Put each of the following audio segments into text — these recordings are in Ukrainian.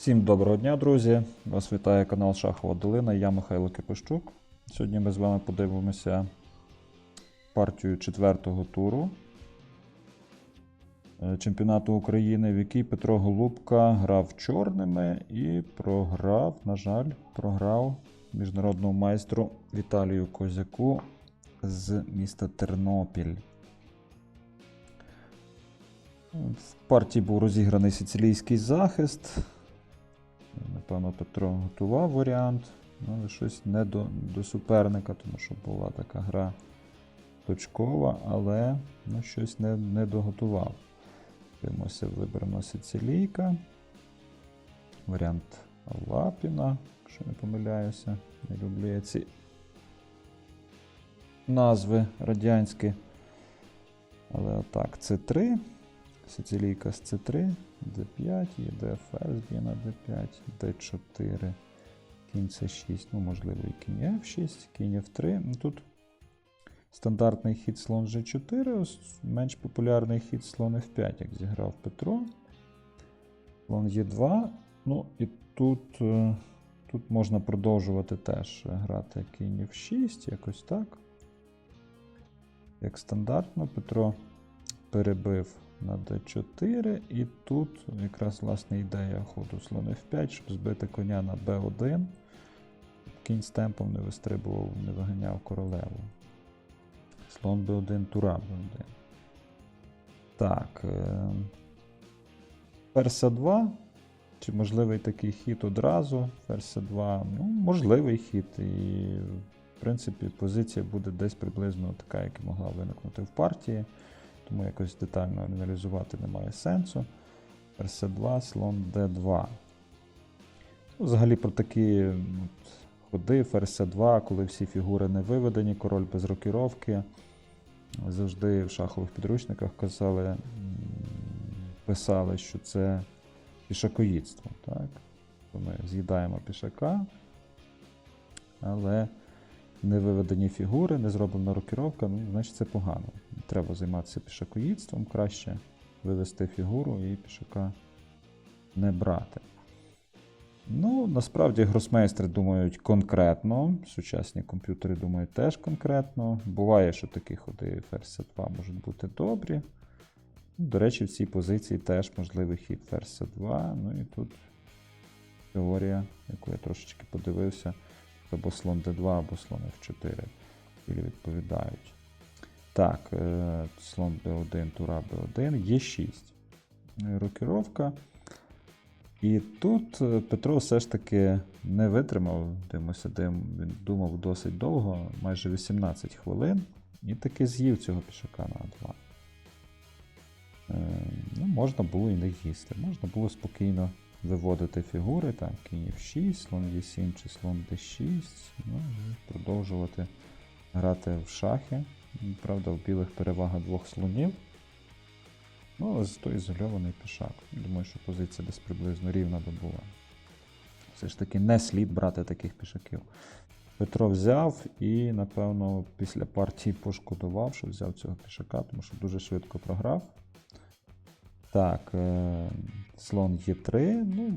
Всім доброго дня, друзі! Вас вітає канал Шахова Долина. Я Михайло Кипищук. Сьогодні ми з вами подивимося партію четвертого туру е, чемпіонату України, в якій Петро Голубка грав чорними і програв, на жаль, програв міжнародному майстру Віталію Козяку з міста Тернопіль. В партії був розіграний сицилійський захист. Напевно, Петро готував варіант, ну, але щось не до, до суперника, тому що була така гра точкова, але ну, щось не, не доготував. Дивимося, виберемо Сицилійка. Варіант Лапіна, якщо не помиляюся. Не люблю я ці назви радянські. Але отак, С3. Сицилійка з С3, Д5, є б'є на Д5, Д4, кінь С6, ну, можливо, і кінь F6, кінь F3. Ну, Тут стандартний хід слон G4, ось менш популярний хід слон F5, як зіграв Петро. Слон Е2. Ну, і тут, е, тут можна продовжувати теж грати кінь F6, якось так. Як стандартно, Петро перебив на d4, і тут якраз власне ідея ходу слон f5, щоб збити коня на b1. Кінь з темпом не вистрибував, не виганяв королеву. Слон b1, тура b1. Так. Е... Ферзь 2. Чи можливий такий хід одразу? Ферзь 2. Ну, можливий хід. І, в принципі, позиція буде десь приблизно така, як і могла виникнути в партії тому якось детально аналізувати немає сенсу. Ферзь 2 слон d2. Ну, Взагалі про такі от, ходи, ферзь 2 коли всі фігури не виведені, король без рокіровки. Завжди в шахових підручниках казали, писали, що це пішакоїдство. Так? Ми з'їдаємо пішака, але не виведені фігури, не зроблена рокіровка, ну, значить це погано. Треба займатися пішакоїдством, краще вивести фігуру і пішака не брати. Ну, насправді гросмейстри думають конкретно, сучасні комп'ютери думають теж конкретно. Буває, що такі ходи ферзь 2 можуть бути добрі. До речі, в цій позиції теж можливий хід ферзь 2. Ну і тут теорія, яку я трошечки подивився або слон d2, або слон f4. Білі відповідають. Так, е, слон b1, тура b1, є 6. Рокіровка. І тут е, Петро все ж таки не витримав, дивимося, де він думав досить довго, майже 18 хвилин, і таки з'їв цього пішака на А2. Е, ну, Можна було і не їсти, можна було спокійно виводити фігури, там кінь F6, слон Е7 чи слон D6, ну і продовжувати грати в шахи. Правда, в білих перевага двох слонів. Ну, але зато ізольований пішак. Думаю, що позиція десь приблизно рівна би була. Все ж таки не слід брати таких пішаків. Петро взяв і, напевно, після партії пошкодував, що взяв цього пішака, тому що дуже швидко програв. Так, е, слон Е3, ну,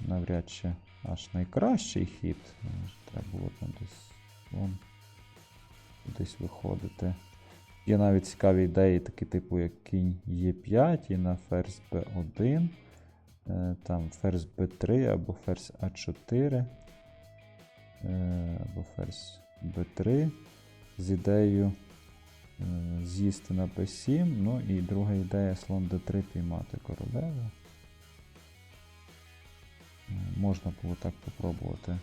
навряд чи аж найкращий хід. Треба було там десь слон кудись виходити. Є навіть цікаві ідеї, такі типу, як кінь Е5 і на ферзь Б1, е, там ферзь Б3 або ферзь А4, е, або ферзь Б3 з ідеєю з'їсти на Б7. Ну і друга ідея слон Д3 піймати королеву. Е, Можна було так попробувати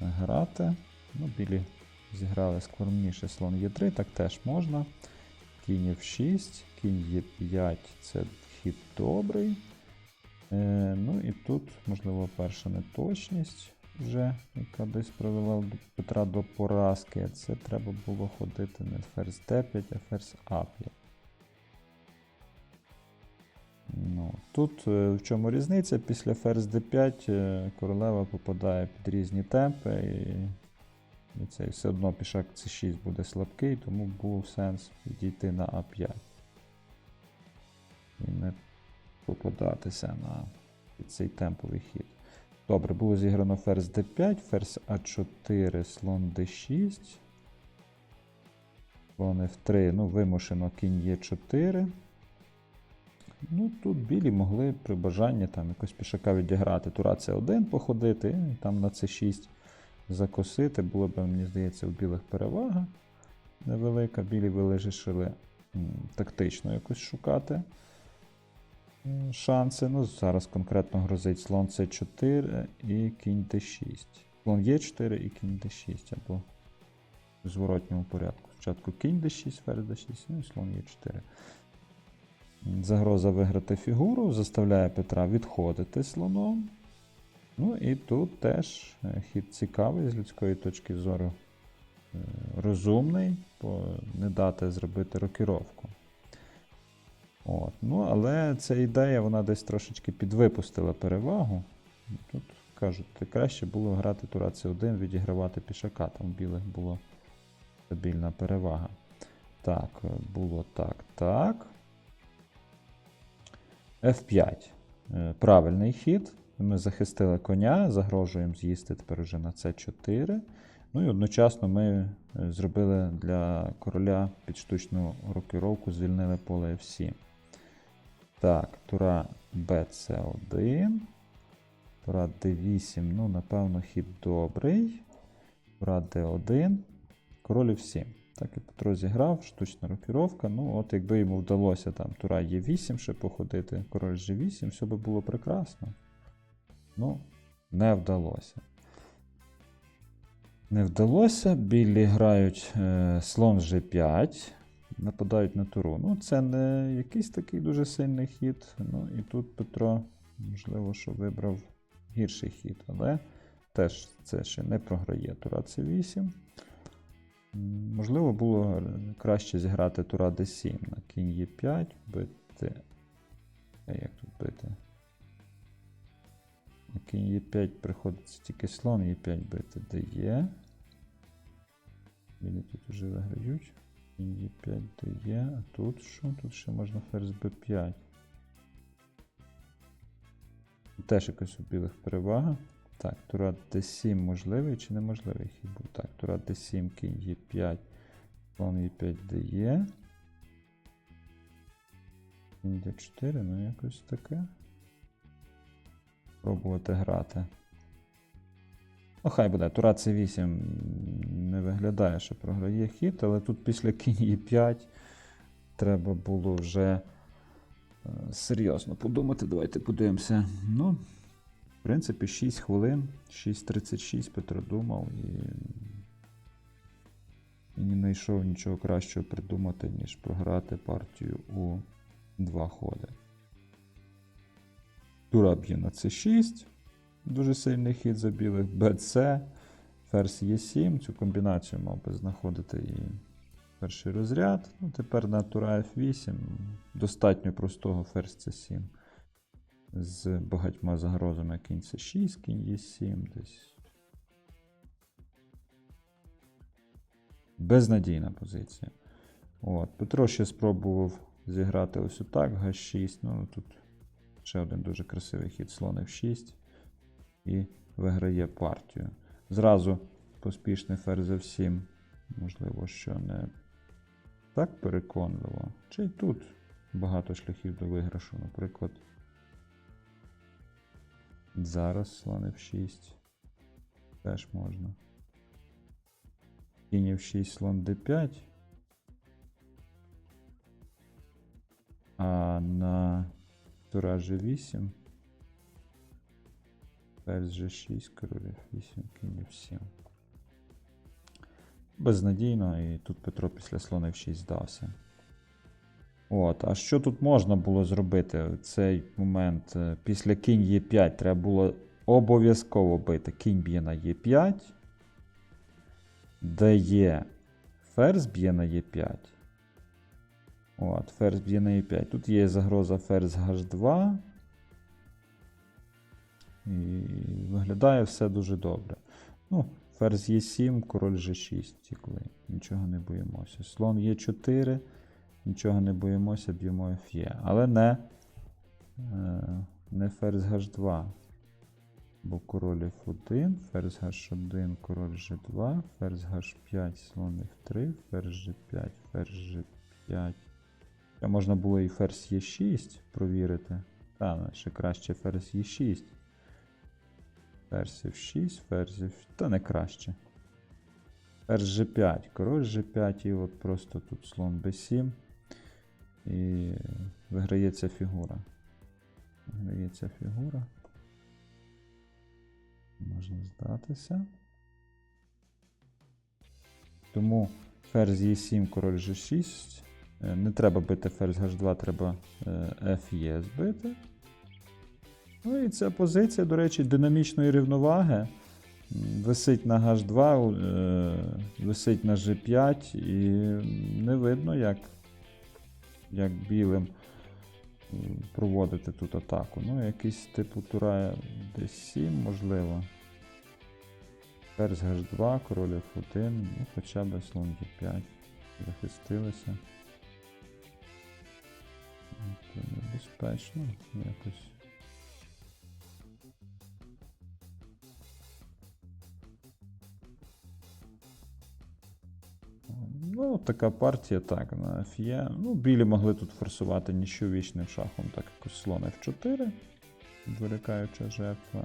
грати. Ну, білі зіграли скромніше слон Е3, так теж можна. Кінь F6, кінь Е5 це хід добрий. Е, ну і тут, можливо, перша неточність вже, яка десь привела до Петра до поразки. а Це треба було ходити не ферзь d5, а ферзь А5. Ну, Тут е, в чому різниця? Після ферзь d5 е, королева попадає під різні темпи. І цей все одно пішак c6 буде слабкий, тому був сенс відійти на А5. І не попадатися на цей темповий хід. Добре, було зіграно ферзь d5, ферзь А4, слон d6. Слон F3, ну, вимушено кінь Е4. Ну, тут білі могли при бажанні там якось пішака відіграти. Тура С1 походити, і там на С6 закосити. Було б, мені здається, у білих перевага невелика. Білі вирішили тактично якось шукати шанси. Ну, зараз конкретно грозить слон С4 і кінь Д6. Слон Е4 і кінь Д6, або в зворотньому порядку. Спочатку кінь d6, ферзь d6, ну і слон e4. Загроза виграти фігуру заставляє Петра відходити слоном. Ну і тут теж е, хід цікавий з людської точки зору. Е, Розумний, бо не дати зробити рокіровку. От. Ну, але ця ідея вона десь трошечки підвипустила перевагу. Тут кажуть, краще було грати тура С1, відігравати пішака. Там білих було стабільна перевага. Так, було так, так. F5. Е, Правильний хід. Ми захистили коня, загрожуємо з'їсти тепер уже на c4. Ну і одночасно ми е, зробили для короля підштучну рокіровку, звільнили поле F7. Так, тура BC1. Тура D8, ну, напевно, хід добрий. Тура D1. Король F7. Так і Петро зіграв, штучна рокіровка. Ну, от якби йому вдалося там Тура Е8 ще походити, король G8, все би було прекрасно. Ну, не вдалося. Не вдалося. Білі грають е, слон G5, нападають на туру. Ну, це не якийсь такий дуже сильний хід. Ну, і тут Петро, можливо, що вибрав гірший хід, але теж це ще не програє Тура C8. Можливо, було краще зіграти Тура D7 на кінь Е5, бити. А як тут бити? На кінь Е5 приходиться тільки слон Е5 бити дає. Білі тут вже виграють. Кінь Е5 дає. А тут що? Тут ще можна ферзь Б5. Теж якось у білих перевага. Так, тура d7 можливий чи неможливий хід був? Так, тура d7, кінь e5, слон e5 дає. Кінь d4, ну якось таке. Пробувати грати. Ну, хай буде. Тура c8 не виглядає, що програє хід, але тут після кінь e5 треба було вже е, серйозно подумати. Давайте подивимося. Ну, в принципі, 6 хвилин, 6.36 Петро думав і, і не знайшов нічого кращого придумати, ніж програти партію у два ходи. Тура б'є на c6. Дуже сильний хід за білих. BC, ферзь Е7. Цю комбінацію мав би знаходити і перший розряд. Ну, тепер на тура F8 достатньо простого ферзь C7 з багатьма загрозами кінь С6, кінь Е7 десь. Безнадійна позиція. От. Петро ще спробував зіграти ось отак, Г6. Ну, тут ще один дуже красивий хід слон F6 і виграє партію. Зразу поспішний ферзь F7. Можливо, що не так переконливо. Чи й тут багато шляхів до виграшу, наприклад. Зараз слон F6. Теж можна. Кінь F6, слон D5. А на тура G8. Ферзь G6, король F8, кінь F7. Безнадійно, і тут Петро після слона F6 здався. От, а що тут можна було зробити в цей момент? Е, Після кінь Е5 треба було обов'язково бити. Кінь б'є на Е5. Де є ферзь б'є на Е5. От, ферзь б'є на Е5. Тут є загроза ферзь H2. І виглядає все дуже добре. Ну, ферзь Е7, король G6 тікли. Нічого не боїмося. Слон Е4. Нічого не боїмося, б'ємо FE. Але не е, не ферзь H2. Бо король F1, ферзь H1, король G2, ферзь H5, слон F3, ферзь G5, ферзь G5. Ще можна було і ферзь Е6 провірити. Та, ще краще ферзь Е6. Ферзь F6, ферзь Та не краще. Ферзь G5, король G5, і от просто тут слон B7. І виграється фігура. Виграється фігура. Можна здатися. Тому ферзь Е7, король G6. Е, Не треба бити ферзь H2, треба е, Ф'є збити. Ну і ця позиція, до речі, динамічної рівноваги. Висить на H2, е, висить на G5, і не видно, як, як білим проводити тут атаку. Ну, якийсь типу тура D7, можливо. Ферзь H2, король F1, ну хоча б слон D5. Захистилися. Небезпечно якось. Ну, така партія, так, на ф'є. Ну, білі могли тут форсувати ніщо вічним шахом, так якось слон F4, відволікаючи жертва.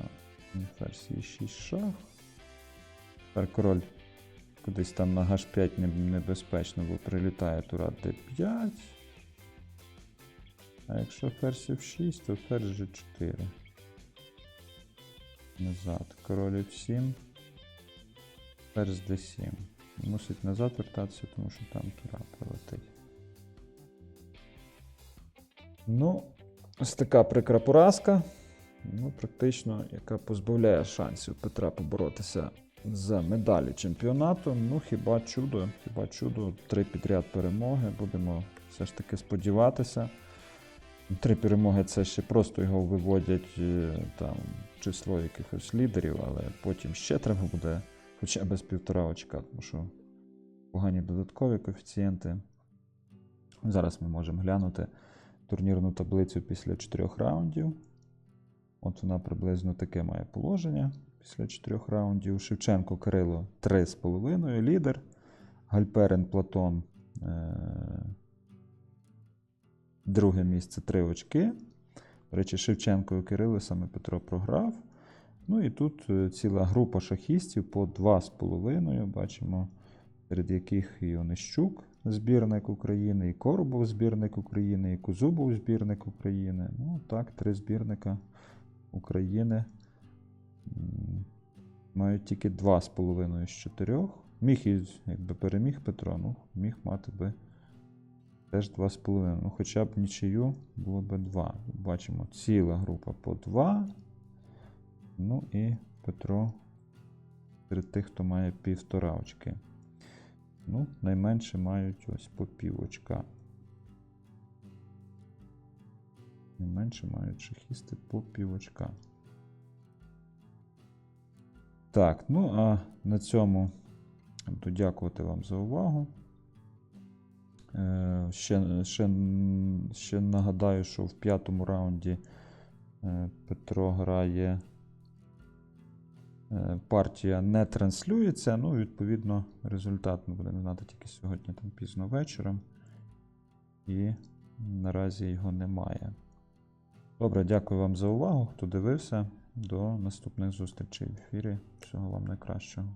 Ферзь Е6 шах. Тепер король кудись там на H5 небезпечно, бо прилітає тура D5. А якщо ферзь F6, то ферзь G4. Назад. Король F7. Ферзь D7. Мусить назад вертатися, тому що там тура прилетить. Ну, ось така прикра поразка. Ну, практично, яка позбавляє шансів Петра поборотися за медалі чемпіонату. Ну, хіба чудо, хіба чудо, три підряд перемоги. Будемо все ж таки сподіватися. Три перемоги це ще просто його виводять е, там число якихось лідерів, але потім ще треба буде хоча б з півтора очка, тому що погані додаткові коефіцієнти. Зараз ми можемо глянути турнірну таблицю після чотирьох раундів. От вона приблизно таке має положення після чотирьох раундів. Шевченко Кирило 3,5 лідер. Гальперин Платон. Е- Друге місце 3 очки. До речі, Шевченко і Кирило саме Петро програв. Ну і тут е, ціла група шахістів по 2,5. Бачимо, серед яких і Онищук, збірник України, і Коробов збірник України, і Кузубов збірник України. Ну так, три збірника України мають тільки 2,5 з 4. Міг якби переміг Петро, ну, міг мати би теж 2,5. Ну, хоча б нічию було б 2. Бачимо, ціла група по 2. Ну і Петро серед тих, хто має півтора очки. Ну, найменше мають ось по пів очка. Найменше мають шахісти по пів очка. Так, ну а на цьому буду дякувати вам за увагу. Е, Ще, ще, ще нагадаю, що в п'ятому раунді е, Петро грає. Е, Партія не транслюється. Ну, відповідно, результат ми будемо знати тільки сьогодні, там пізно вечором. І наразі його немає. Добре, дякую вам за увагу, хто дивився. До наступних зустрічей в ефірі. Всього вам найкращого.